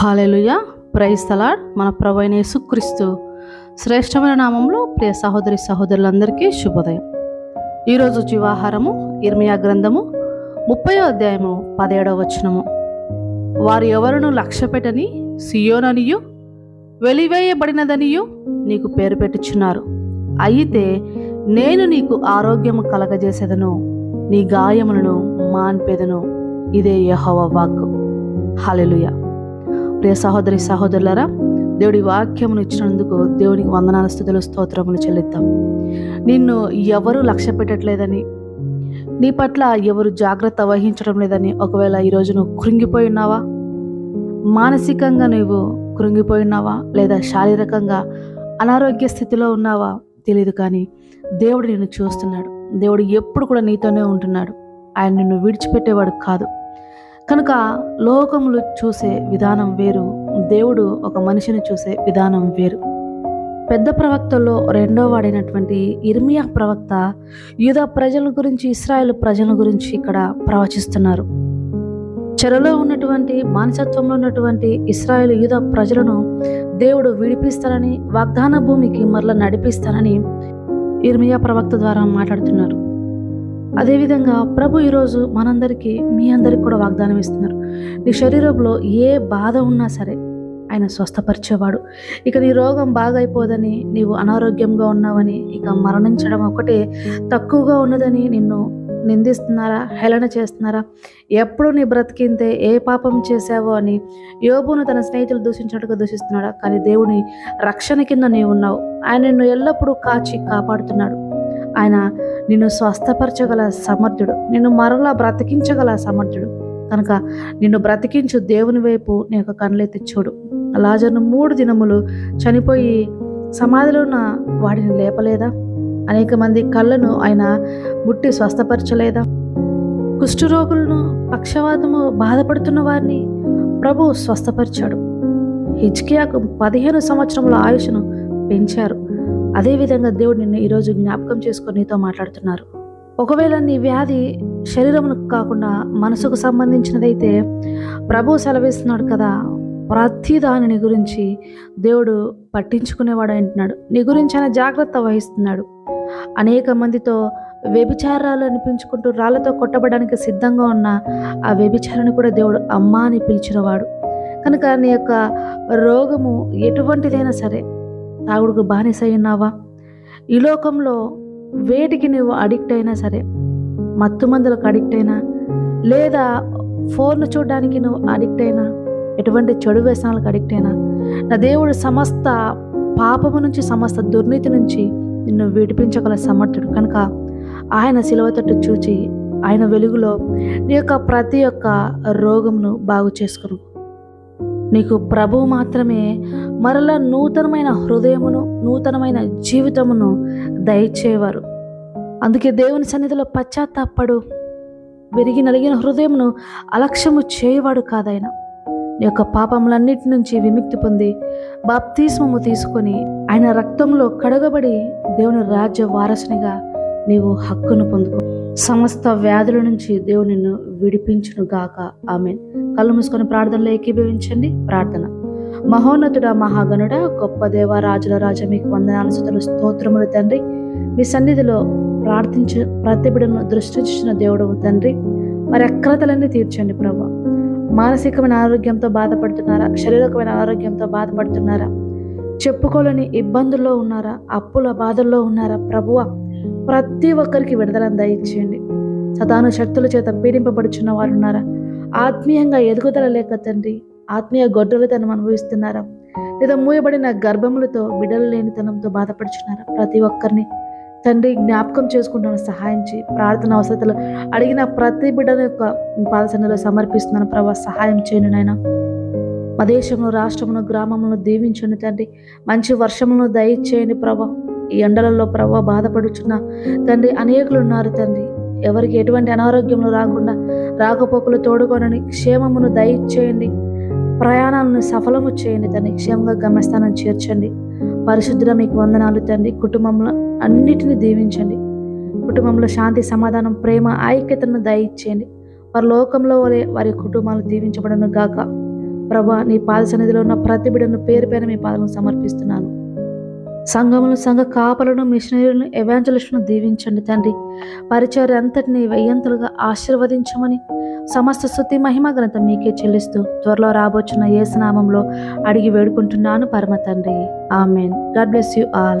Hallelujah. Praise తలాడ్ మన ప్రభు అయిన యేసుక్రీస్తు శ్రేష్టమైన నామంలో ప్రియ సహోదరి సహోదరులందరికీ శుభోదయం. ఈరోజు జీవాహారము ఇర్మియా గ్రంథము ముప్పై అధ్యాయము పదిహేడవ వచనము. వారు ఎవరును లక్ష్యపెట్టని సియోననియు వెలివేయబడినదనియు నీకు పేరు పెట్టుచున్నారు. అయితే నేను నీకు ఆరోగ్యము కలగజేసేదను నీ గాయములను మాన్పేదను. ఇదే యహోవ వాక్కు. హల్లెలూయా ప్రియ సహోదరి సహోదరులరా దేవుడి వాక్యమును ఇచ్చినందుకు దేవునికి వందనాల స్థుతులు స్తోత్రములు చెల్లిద్దాం. నిన్ను ఎవరు లక్ష్య పెట్టట్లేదని నీ పట్ల ఎవరు జాగ్రత్త వహించడం లేదని ఒకవేళ ఈరోజు నువ్వు కృంగిపోయి ఉన్నావా? మానసికంగా నువ్వు కృంగిపోయి ఉన్నావా? లేదా శారీరకంగా అనారోగ్య స్థితిలో ఉన్నావా? తెలియదు కానీ దేవుడు నిన్ను చూస్తున్నాడు. దేవుడు ఎప్పుడు కూడా నీతోనే ఉంటున్నాడు. ఆయన నిన్ను విడిచిపెట్టేవాడు కాదు. కనుక లోకములు చూసే విధానం వేరు దేవుడు ఒక మనిషిని చూసే విధానం వేరు. పెద్ద ప్రవక్తల్లో రెండో వాడైనటువంటి ఇర్మియా ప్రవక్త యూదా ప్రజల గురించి ఇస్రాయేల్ ప్రజల గురించి ఇక్కడ ప్రవచిస్తున్నారు. చెరలో ఉన్నటువంటి మానసత్వంలో ఉన్నటువంటి ఇస్రాయేల్ యూద ప్రజలను దేవుడు విడిపిస్తారని వాగ్దాన భూమికి మరల నడిపిస్తారని ఇర్మియా ప్రవక్త ద్వారా మాట్లాడుతున్నారు. అదేవిధంగా ప్రభు ఈరోజు మనందరికీ మీ అందరికి కూడా వాగ్దానం ఇస్తున్నారు. నీ శరీరంలో ఏ బాధ ఉన్నా సరే ఆయన స్వస్థపరిచేవాడు. ఇక నీ రోగం బాగైపోదని నీవు అనారోగ్యంగా ఉన్నావని ఇక మరణించడం ఒకటే తక్కువగా ఉన్నదని నిన్ను నిందిస్తున్నారా? హేళన చేస్తున్నారా? ఎప్పుడు నీ బ్రతికింతే ఏ పాపం చేశావో అని యోబును తన స్నేహితులు దూషించినట్టుగా దూషిస్తున్నాడా? కానీ దేవుని రక్షణ కింద నీవు ఉన్నావు. ఆయన నిన్ను ఎల్లప్పుడూ కాచి కాపాడుతున్నాడు. ఆయన నిన్ను స్వస్థపరచగల సమర్థుడు. నిన్ను మరలా బ్రతికించగల సమర్థుడు. కనుక నిన్ను బ్రతికించు దేవుని వైపు నీ యొక్క కళ్ళెత్తి చూడు. లాజర్ను మూడు దినములు చనిపోయి సమాధిలో ఉన్న వాడిని లేపలేదా? అనేక మంది కళ్ళను ఆయన ముట్టి స్వస్థపరచలేదా? కుష్ఠరోగులను పక్షవాతము బాధపడుతున్న వారిని ప్రభు స్వస్థపరిచాడు. హిజ్కియాకు పదిహేను సంవత్సరముల ఆయుష్ను పెంచారు. అదేవిధంగా దేవుడు నిన్ను ఈరోజు జ్ఞాపకం చేసుకొని నీతో మాట్లాడుతున్నారు. ఒకవేళ నీ వ్యాధి శరీరమునకు కాకుండా మనసుకు సంబంధించినదైతే ప్రభు సెలవిస్తున్నాడు కదా ప్రతి దానిని గురించి దేవుడు పట్టించుకునేవాడు అంటున్నాడు. నీ గురించి ఆయన జాగ్రత్త వహిస్తున్నాడు. అనేక మందితో వ్యభిచారాలు అనిపించుకుంటూ రాళ్ళతో కొట్టబడడానికి సిద్ధంగా ఉన్న ఆ వ్యభిచారాన్ని కూడా దేవుడు అమ్మ అని పిలిచినవాడు. కనుక నీ యొక్క రోగము ఎటువంటిదైనా సరే తాగుడుకు బానిస ఉన్నావా ఈ లోకంలో వేటికి నువ్వు అడిక్ట్ అయినా సరే మత్తు మందులకు అడిక్ట్ అయినా లేదా ఫోన్ చూడడానికి నువ్వు అడిక్ట్ అయినా ఎటువంటి చెడు వ్యసనాలకు అడిక్ట్ అయినా నా దేవుడు సమస్త పాపము నుంచి సమస్త దుర్నీతి నుంచి నిన్ను విడిపించగల సమర్థుడు. కనుక ఆయన సిలువ తట్టు చూచి ఆయన వెలుగులో నీ యొక్క ప్రతి ఒక్క రోగమును బాగు చేసుకును నీకు ప్రభువు మాత్రమే మరలా నూతనమైన హృదయమును నూతనమైన జీవితమును దయచేవారు. అందుకే దేవుని సన్నిధిలో పశ్చాత్తాపడు. విరిగి నలిగిన హృదయమును అలక్ష్యము చేయవాడు కాదాయన నీ యొక్క పాపములన్నిటి నుంచి విముక్తి పొంది బాప్తిస్మము తీసుకొని ఆయన రక్తంలో కడగబడి దేవుని రాజ్య వారసునిగా నీవు హక్కును పొందుకో. సమస్త వ్యాధుల నుంచి దేవుడు నిన్ను విడిపించును గాక. ఆమె కళ్ళు మూసుకొని ప్రార్థనలో ఏకీభవించండి. ప్రార్థన. మహోన్నతుడ మహాగణుడ గొప్ప దేవ రాజుల రాజ మీకు వందనాలు సుతులు స్తోత్రములు తండ్రి. మీ సన్నిధిలో ప్రార్థించు ప్రతిబిడను దృష్టించిన దేవుడవు తండ్రి. మరి అక్రతలన్నీ తీర్చండి ప్రభు. మానసికమైన ఆరోగ్యంతో బాధపడుతున్నారా? శారీరకమైన ఆరోగ్యంతో బాధపడుతున్నారా? చెప్పుకోలేని ఇబ్బందుల్లో ఉన్నారా? అప్పుల బాధల్లో ఉన్నారా? ప్రభువ ప్రతి ఒక్కరికి విడుదలను దయచేయండి. సదాను శక్తుల చేత పీడింపబడుచున్న వారు ఉన్నారా ఆత్మీయంగా ఎదుగుదల లేక తండ్రి ఆత్మీయ గొడ్డలతనం అనుభవిస్తున్నారా? లేదా మూయబడిన గర్భములతో బిడ్డలు లేనితనంతో బాధపడుచున్నారా? ప్రతి ఒక్కరిని తండ్రి జ్ఞాపకం చేసుకుంటున్న సహాయం చేయి. ప్రార్థన అవసరతలు అడిగిన ప్రతి బిడ్డల యొక్క పాలసనలో సమర్పిస్తున్నాను. ప్రభా సహాయం చేయను నాయన. మా దేశంలో రాష్ట్రమును గ్రామమును దీవించండి తండ్రి. మంచి వర్షమును దయచేయండి ప్రభా. ఈ ఎండలలో ప్రభా బాధపడుచున్న. తండ్రి అనేకులు ఉన్నారు తండ్రి. ఎవరికి ఎటువంటి అనారోగ్యములు రాకుండా రాకపోకలు తోడుకొనని క్షేమమును దయచేయండి. ప్రయాణాలను సఫలము చేయండి తండ్రి. క్షేమంగా గమ్యస్థానం చేర్చండి. పరిశుద్ధుల మీకు వందనాలు తండ్రి. కుటుంబంలో అన్నిటిని దీవించండి. కుటుంబంలో శాంతి సమాధానం ప్రేమ ఐక్యతను దయచేయండి. వారి లోకంలో వలె వారి కుటుంబాలు దీవించబడను గాక ప్రభా నీ పాద సన్నిధిలో ఉన్న ప్రతి బిడ్డను పేరు పైన మీ పాదలను సమర్పిస్తున్నాను. సంఘములు సంఘ కాపలను మిషనరీలను ఎవాంజలిస్టును దీవించండి తండ్రి. పరిచయం అంతటిని వెయ్యంతులుగా ఆశీర్వదించమని సమస్త శుద్ధి మహిమ గ్రంథ మీకే చెల్లిస్తూ త్వరలో రాబోచున్న ఏసునామంలో అడిగి వేడుకుంటున్నాను పరమ తండ్రి. Amen. God bless you all.